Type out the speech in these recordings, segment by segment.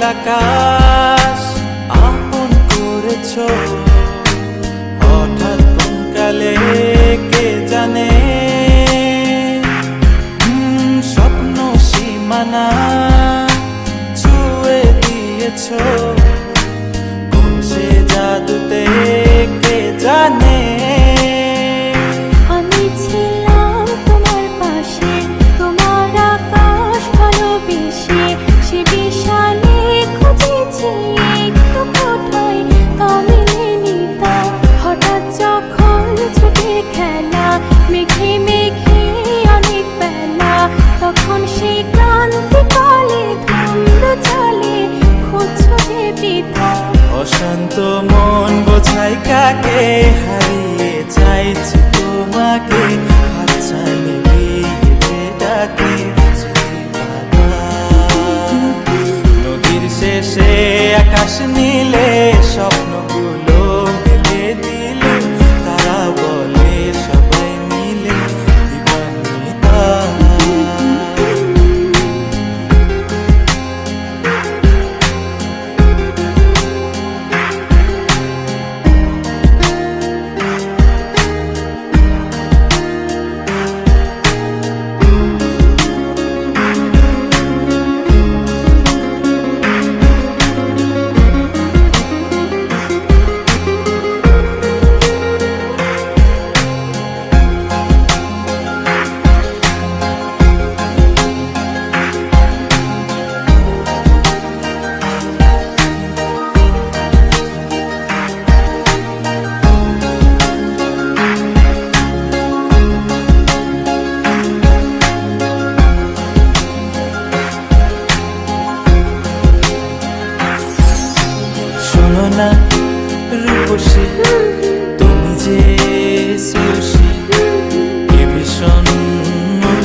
নীল আকাশ আপন করেছ। হঠাৎ কোন কালে কে জানে? স্বপ্ন সীমানা ছুঁয়ে দিয়েছ। কোন সে জাদুতে কে জানে?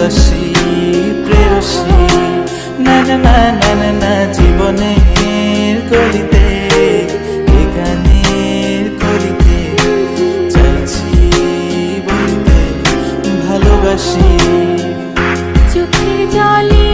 উদাসী প্রেয়সী না না না জীবনের করিতে গানের কলিতে চাইছি বলতে ভালোবাসি। চোখের জলে